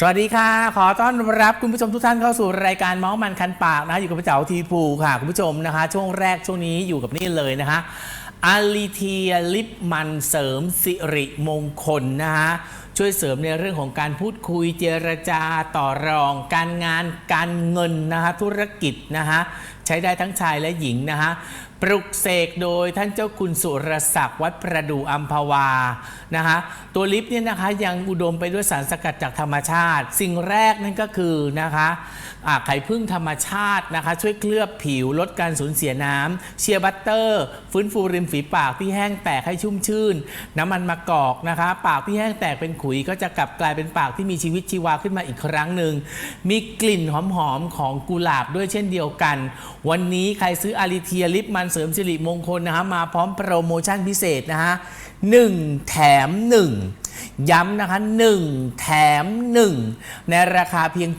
สวัสดีค่ะ ขอต้อนรับคุณผู้ชมทุกท่านเข้าสู่รายการเมาส์มันคันปากนะอยู่กับพี่เจ้าทีพูค่ะ คุณผู้ชมนะคะ ช่วงแรกช่วงนี้อยู่กับนี่เลยนะคะอาลิเทียลิปมันเสริมสิริมงคลนะคะช่วยเสริมในเรื่องของการพูดคุยเจรจาต่อรอง การงานการเงินนะคะธุรกิจนะคะ ใช้ได้ทั้งชายและหญิงนะคะปลุกเสกโดยท่านเจ้าคุณสุรศักดิ์วัดประดูอัมพวานะคะตัวลิปเนี่ยนะคะยังอุดมไปด้วยสารสกัดจากธรรมชาติ สิ่งแรกนั่นก็คือนะคะไข่พึ่งธรรมชาตินะคะ ช่วยเคลือบผิวลดการสูญเสียน้ำเชียร์บัตเตอร์ ฟื้นฟูริมฝีปากที่แห้งแตกให้ชุ่มชื่น น้ำมันมะกอกนะคะ ปากที่แห้งแตกเป็นขุยก็จะกลับกลายเป็นปากที่มีชีวิตชีวาขึ้นมาอีกครั้งหนึ่งมีกลิ่นหอมๆของกุหลาบด้วยเช่นเดียวกัน วันนี้ใครซื้ออาริเทียลิปมันเสริมสิริมงคลนะคะมาพร้อมโปรโมชั่นพิเศษนะคะ1แถม1ย้ำนะคะ1 แถม 1 ในราคาเพียง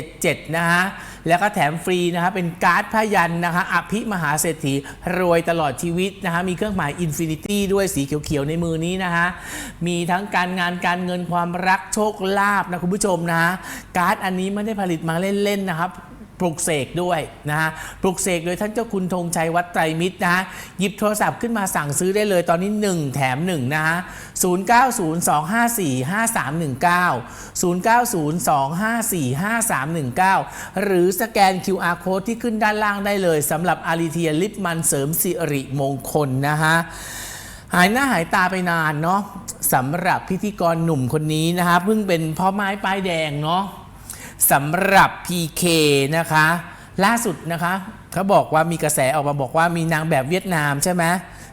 777 นะคะแล้วก็แถมฟรีนะคะเป็นการ์ดพยันนะคะอภิมหาเศรษฐีรวยตลอดชีวิตนะคะมีเครื่องหมายอินฟินิตี้ด้วยสีเขียวๆ ในมือนี้นะคะมีทั้งการงานการเงินความรักโชคลาภนะคุณผู้ชมนะการ์ดอันนี้ไม่ได้ผลิตมาเล่นๆ นะครับ ปลุกเสกด้วยนะฮะปลุกเสกโดยท่านเจ้าคุณธงชัยวัดไตรมิตรนะฮะหยิบโทรศัพท์ขึ้นมาสั่งซื้อได้เลยตอนนี้ 1 แถม 1 นะฮะ 0902545319 0902545319 หรือสแกน QR code ที่ขึ้นด้านล่างได้เลยสำหรับอาริเทียลิปมันเสริมสิริมงคลนะฮะหายหน้าหายตาไปนานเนาะสำหรับพิธีกรหนุ่มคนนี้นะคะเพิ่งเป็นพ่อไม้ป้ายแดงเนาะ สำหรับ PK นะคะ ล่าสุดนะคะเขาบอกว่ามีกระแสออกมาบอกว่ามีนางแบบเวียดนามใช่ไหม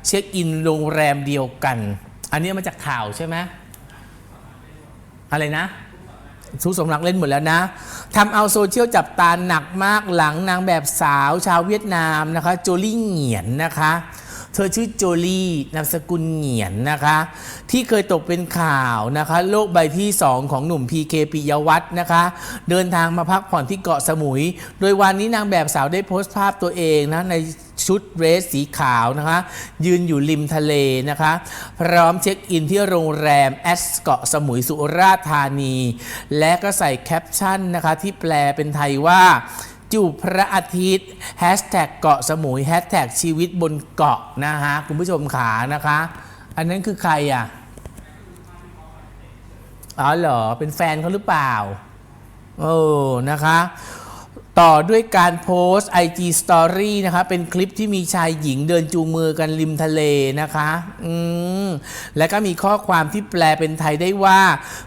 เช็คอินโรงแรมเดียวกัน อันนี้มาจากข่าวใช่ไหมอะไรนะสุสมรักเล่นหมดแล้วนะทำเอาโซเชียลจับตาหนักมากหลังนางแบบสาวชาวเวียดนามนะคะโจลี่เหงียนนะคะ เธอชื่อโจลี่นามสกุลเหงียนนะคะ ที่เคยตกเป็นข่าวนะคะ โลกใบที่ 2 ของหนุ่มพีเคปิยวัฒน์นะคะ เดินทางมาพักผ่อนที่เกาะสมุย โดยวันนี้นางแบบสาวได้โพสต์ภาพตัวเองนะในชุดเรสสีขาวนะคะ ยืนอยู่ริมทะเลนะคะ พร้อมเช็คอินที่โรงแรมแอสเกาะสมุยสุราษฎร์ธานี และก็ใส่แคปชั่นนะคะ ที่แปลเป็นไทยว่า จูบพระอาทิตย์แฮชแท็กเกาะสมุยแฮชแท็กชีวิตบนเกาะนะฮะคุณผู้ชมขานะคะ อันนั้นคือใครอะอ๋อเหรอ เป็นแฟนเขาหรือเปล่า เออ นะคะ ต่อด้วยการโพสต์ IG Story นะคะเป็นคลิปที่มีชายหญิงเดินจูงมือกันริมทะเลนะคะอืมแล้วก็มีข้อความที่แปลเป็นไทยได้ว่า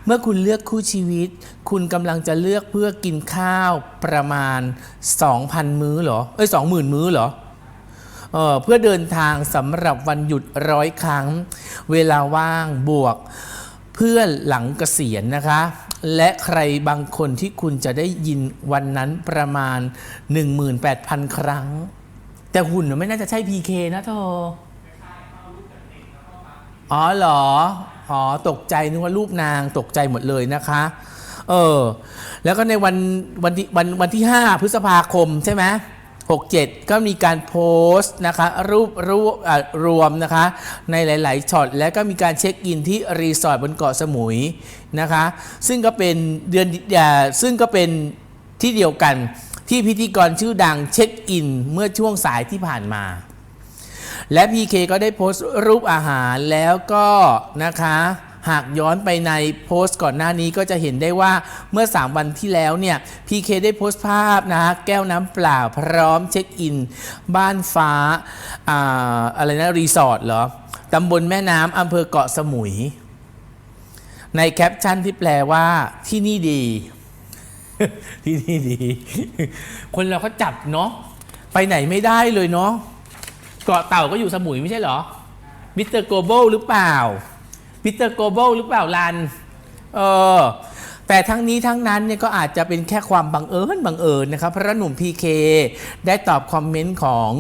เมื่อคุณเลือกคู่ชีวิต คุณกำลังจะเลือกเพื่อกินข้าวประมาณ 2,000 มื้อเหรอ เอ้ย20,000 มื้อเหรอเอ่อเพื่อเดินทางสำหรับวันหยุดร้อยครั้ง เวลาว่างบวกเพื่อหลังเกษียณนะคะ และใครบางคนที่คุณจะได้ยินวันนั้นประมาณ 18,000 ครั้ง แต่หุ่นไม่น่าจะใช่ PK นะเธออ๋อเหรอ อ๋อ ตกใจนึกว่ารูปนางตกใจหมดเลยนะคะ เออ แล้วก็ในวันวันที่วันวันที่ 5 พฤษภาคมใช่ไหม 67 ก็มีการโพสต์นะคะรูปรูปรวมนะคะในหลาย ๆ ช็อต แล้วก็มีการเช็คอินที่รีสอร์ทบนเกาะสมุยนะคะซึ่งก็เป็นเดือนซึ่งก็เป็นที่เดียวกันที่พิธีกรชื่อดังเช็คอินเมื่อช่วงสายที่ผ่านมา และ PK ก็ได้โพสต์รูปอาหารแล้วก็นะคะ หากย้อนไปในโพสต์ก่อนหน้านี้ก็จะเห็นได้ว่าเมื่อ 3 วันที่แล้วเนี่ย PK ได้โพสต์ภาพนะฮะแก้วน้ำเปล่าพร้อมเช็คอิน บ้านฟ้าอ่าอะไรนะรีสอร์ทเหรอตำบลแม่น้ำอำเภอเกาะสมุย ในแคปชั่นที่แปลว่าที่นี่ดี ที่นี่ดี คนเราก็จับเนาะไปไหนไม่ได้เลยเนาะเกาะเต่าก็อยู่สมุยไม่ใช่เหรอมิสเตอร์โกลบหรือเปล่า มิสเตอร์โกลบอลหรือเปล่าลันเออแต่ทั้งนี้ทั้งนั้นเนี่ยก็อาจจะเป็นแค่ความบังเอิญบังเอิญนะครับพระหนุ่มพีเคได้ตอบคอมเมนต์ของ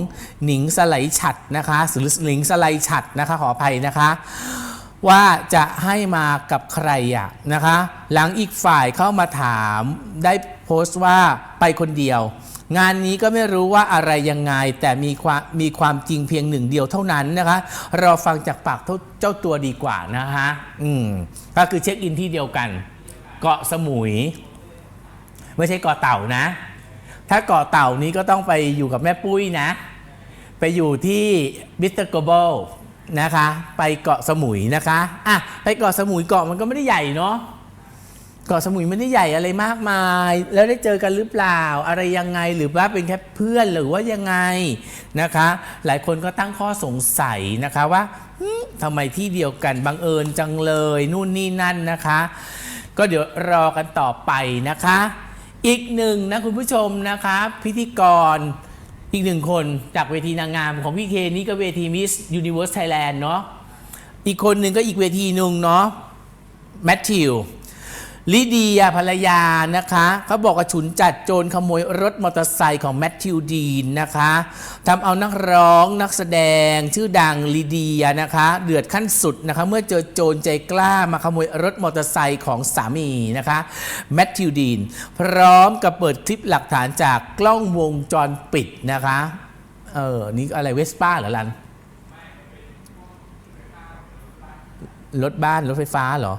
หนิงสไลฉัดนะคะหรือหนิงสไลฉัดนะคะขออภัยนะคะ ว่าจะให้มากับใครอะนะคะ หลังอีกฝ่ายเข้ามาถามได้โพสต์ว่าไปคนเดียว งานนี้ก็ไม่รู้ว่าอะไรยังไง แต่มีความมีความจริงเพียงหนึ่งเดียวเท่านั้นนะคะ เราฟังจากปากเจ้าตัวดีกว่านะคะอืมก็คือเช็คอินที่เดียวกัน เกาะสมุย ไม่ใช่เกาะเต่านะ ถ้าเกาะเต่านี้ก็ต้องไปอยู่กับแม่ปุ้ยนะ ไปอยู่ที่บิสเตอร์โกลบอลนะคะ ไปเกาะสมุยนะคะอะไปเกาะสมุยเกาะมันก็ไม่ได้ใหญ่เนาะ เกาะสมุยไม่ได้ใหญ่อะไรมากมาย แล้วได้เจอกันหรือเปล่า อะไรยังไงหรือว่าเป็นแค่เพื่อนหรือว่ายังไงนะคะ หลายคนก็ตั้งข้อสงสัยนะคะว่าทำไมที่เดียวกันบังเอิญจังเลยนู่นนี่นั่นนะคะ ก็เดี๋ยวรอกันต่อไปนะคะ อีกหนึ่งนะคุณผู้ชมนะคะ พิธีกรอีกหนึ่งคนจากเวทีนางงามของพี่เคนี่ก็เวที Miss Universe Thailand เนาะอีกคนหนึ่งก็อีกเวทีหนึ่งเนาะแมทธิว ลิเดียภรรยานะคะเขาบอกว่าฉุนจัดโจรขโมยรถมอเตอร์ไซค์ของแมทธิวดีนนะคะทำเอานักร้องนักแสดงชื่อดังลิเดียนะคะ เดือดขั้นสุดนะคะเมื่อเจอโจรใจกล้ามาขโมยรถมอเตอร์ไซค์ของสามีนะคะแมทธิวดีน พร้อมกับเปิดคลิปหลักฐานจากกล้องวงจรปิดนะคะเออนี่อะไรเวสป้าเหรอลันรถบ้านรถไฟฟ้าเหรอ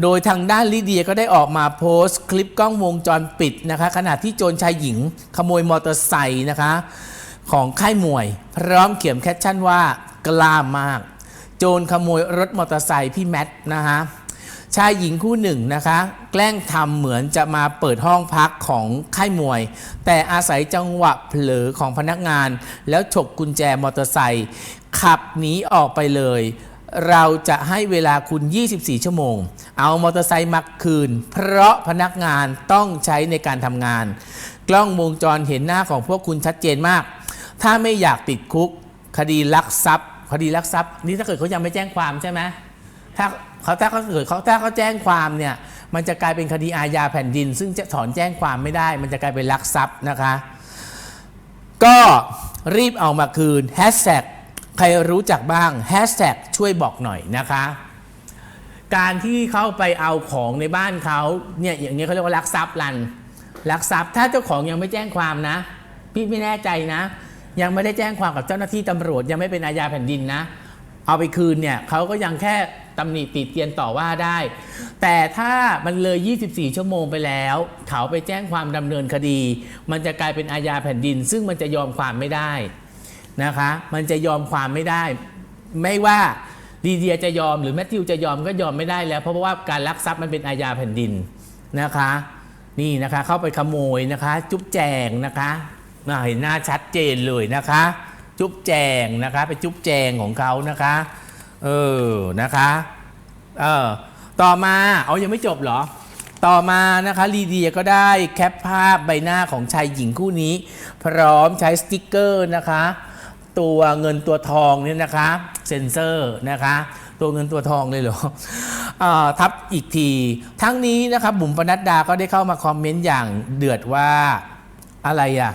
โดยทางด้านลิเดียก็ได้ออกมาโพสต์ คลิปกล้องวงจรปิดนะคะ ขณะที่โจรชายหญิงขโมยมอเตอร์ไซค์นะคะ ของค่ายมวย พร้อมเขียนแคปชั่นว่ากล้ามาก โจรขโมยรถมอเตอร์ไซค์พี่แมทนะคะชายหญิงคู่หนึ่งนะคะ แกล้งทำเหมือนจะมาเปิดห้องพักของค่ายมวย แต่อาศัยจังหวะเผลอของพนักงาน แล้วฉกกุญแจมอเตอร์ไซค์ขับหนีออกไปเลย เราจะให้เวลาคุณ 24 ชั่วโมง เอามอเตอร์ไซค์มาคืน เพราะพนักงานต้องใช้ในการทำงาน กล้องวงจรเห็นหน้าของพวกคุณชัดเจนมาก ถ้าไม่อยากติดคุก คดีลักทรัพย์ คดีลักทรัพย์ นี่ถ้าเกิดเขายังไม่แจ้งความใช่ไหมถ้าเขาถ้าเขาเกิดเขาถ้าเขาแจ้งความเนี่ยมันจะกลายเป็นคดีอาญาแผ่นดิน ซึ่งจะถอนแจ้งความไม่ได้ มันจะกลายเป็นลักทรัพย์นะคะ ก็รีบเอามาคืนแฮชแท็ก รรู้จักบ้างแฮชแท็กช่วยบอกหน่อยนะคะ การที่เข้าไปเอาของในบ้านเขาเนี่ยอย่างนี้เขาเรียกว่าลักทรัพย์ลันลักทรัพย์ถ้าเจ้าของยังไม่แจ้งความนะ พี่ไม่แน่ใจนะ ยังไม่ได้แจ้งความกับเจ้าหน้าที่ตำรวจยังไม่เป็นอาญาแผ่นดินนะ เอาไปคืนเนี่ยเขาก็ยังแค่ตำหนิติเตียนต่อว่าได้ แต่ถ้ามันเลย 24 ชั่วโมงไปแล้ว เขาไปแจ้งความดำเนินคดี มันจะกลายเป็นอาญาแผ่นดิน ซึ่งมันจะยอมความไม่ได้ นะคะ มันจะยอมความไม่ได้ ไม่ว่าลีเดียจะยอมหรือแมทธิวจะยอมก็ยอมไม่ได้แล้ว เพราะว่าการลักทรัพย์มันเป็นอาญาแผ่นดินนะคะ นี่นะคะเข้าไปขโมยนะคะ จุ๊บแจงนะคะเห็นหน้าชัดเจนเลยนะคะ จุ๊บแจงนะคะไปจุ๊บแจงของเขานะคะเออนะคะเออต่อมาเอายังไม่จบเหรอ ต่อมานะคะลีเดียก็ได้แคปภาพใบหน้าของชายหญิงคู่นี้ พร้อมใช้สติกเกอร์นะคะ ตัวเงินตัวทองเนี่ยนะคะเซ็นเซอร์นะคะตัวเงินตัวทองเลยเหรออทับอีกที ทั้งนี้นะครับบุ๋มปนัดดาก็ได้เข้ามาคอมเมนต์อย่างเดือดว่าอะไรอะ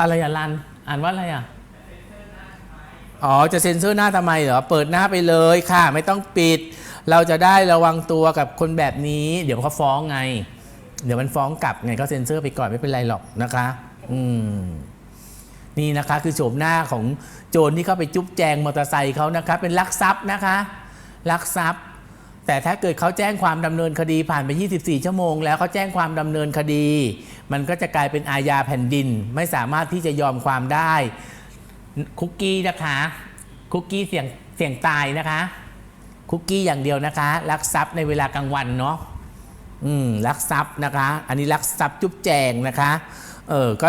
อะไรอะรันอ่านว่าอะไรอะอ๋อ จะเซ็นเซอร์หน้าทำไมเหรอ เปิดหน้าไปเลยค่ะ ไม่ต้องปิด เราจะได้ระวังตัวกับคนแบบนี้ เดี๋ยวเขาฟ้องไง เดี๋ยวมันฟ้องกลับไงก็เซ็นเซอร์ไปก่อนไม่เป็นไรหรอกนะคะ อืม นี่นะคะคือโฉมหน้าของโจรที่เข้าไปจุ๊บแจงมอเตอร์ไซค์เขานะคะเป็นลักทรัพย์นะคะลักทรัพย์ แต่ถ้าเกิดเขาแจ้งความดำเนินคดีผ่านไป 24 ชั่วโมง แล้วเขาแจ้งความดำเนินคดี มันก็จะกลายเป็นอาญาแผ่นดิน ไม่สามารถที่จะยอมความได้คุกกี้นะคะคุกกี้เสี่ยงเสี่ยงตายนะคะ คุกกี้อย่างเดียวนะคะลักทรัพย์ในเวลากลางวันเนาะอืมลักทรัพย์นะคะ อันนี้ลักทรัพย์จุ๊บแจงนะคะเออก็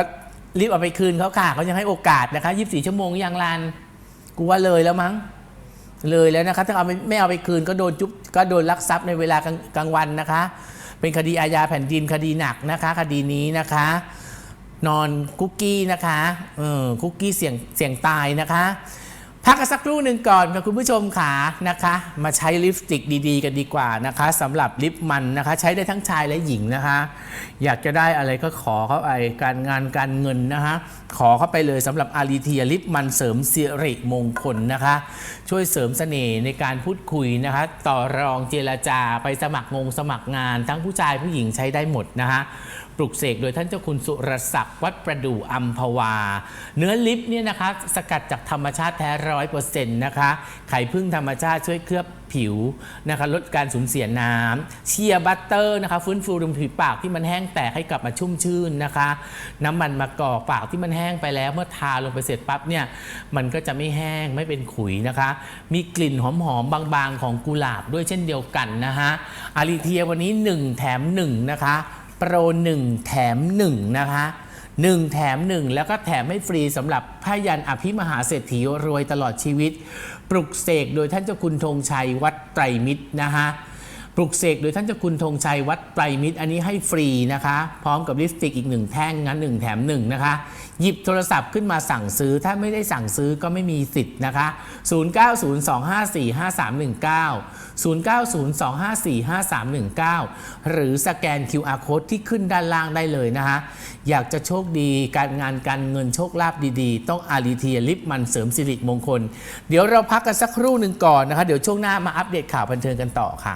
รีบเอาไปคืนเขาค่ะเขายังให้โอกาสนะคะ24ชั่วโมงยังลานกูว่าเลยแล้วมั้ง เลยแล้วนะคะถ้าเอาไม่ไม่เอาไปคืนก็โดนจุ๊บก็โดนลักทรัพย์ในเวลากลางกลางวันนะคะ เป็นคดีอาญาแผ่นดินคดีหนักนะคะ คดีนี้นะคะ นอนคุกกี้นะคะเออคุกกี้เสี่ยงเสี่ยงตายนะคะ พักกันสักครู่หนึ่งก่อนค่ะคุณผู้ชมขานะคะ มาใช้ลิปสติกดีๆ กันดีกว่านะคะสำหรับลิปมันนะคะ ใช้ได้ทั้งชายและหญิงนะคะ อยากจะได้อะไรก็ขอเข้าไปการงานการเงินนะคะ ขอเข้าไปเลยสำหรับอารีเทียลิปมันเสริมเสิริมงคลนะคะ ช่วยเสริมเสน่ห์ในการพูดคุยนะคะ ต่อรองเจรจาไปสมัครงงสมัครงาน ทั้งผู้ชายผู้หญิงใช้ได้หมดนะคะ ปลุกเสกโดยท่านเจ้าคุณสุรศักดิ์วัดประดู่อัมพวา เนื้อลิปเนี่ยนะคะ สกัดจากธรรมชาติแท้ร้อยเปอร์เซ็นต์นะคะไข่พึ่งธรรมชาติช่วยเคลือบผิวนะคะลดการสูญเสียน้ำเชียร์บัตเตอร์นะคะฟื้นฟูริมฝีปากที่มันแห้งแตกให้กลับมาชุ่มชื่นนะคะ น้ำมันมะกอกปากที่มันแห้งไปแล้ว เมื่อทาลงไปเสร็จปั๊บเนี่ยมันก็จะไม่แห้งไม่เป็นขุยนะคะ มีกลิ่นหอมๆบางๆของกุหลาบด้วยเช่นเดียวกันนะคะอาริเทียวันนี้ 1 แถม1นะคะ ปร 1 แถม 1 นะคะ 1 แถม 1 แล้วก็แถมให้ฟรีสำหรับพยันอภิมหาเศรษฐีรวยตลอดชีวิต ปลุกเสกโดยท่านเจ้าคุณธงชัยวัดไตรมิตรนะคะ ปลุกเสกโดยท่านเจ้าคุณธงชัยวัดไตรมิตร อันนี้ให้ฟรีนะคะ พร้อมกับลิปสติกอีกหนึ่งแท่งงั้นหนึ่งแถมหนึ่งนะคะ หยิบโทรศัพท์ขึ้นมาสั่งซื้อถ้าไม่ได้สั่งซื้อก็ไม่มีสิทธิ์นะคะ 0902545319 0902545319 หรือสแกน QR code ที่ขึ้นด้านล่างได้เลยนะคะอยากจะโชคดีการงานการเงินโชคลาภดีๆ ต้องอารีเทียลิปมันเสริมสิริมงคล เดี๋ยวเราพักกันสักครู่หนึ่งก่อนนะคะ เดี๋ยวช่วงหน้ามาอัปเดตข่าวบันเทิงกันต่อค่ะ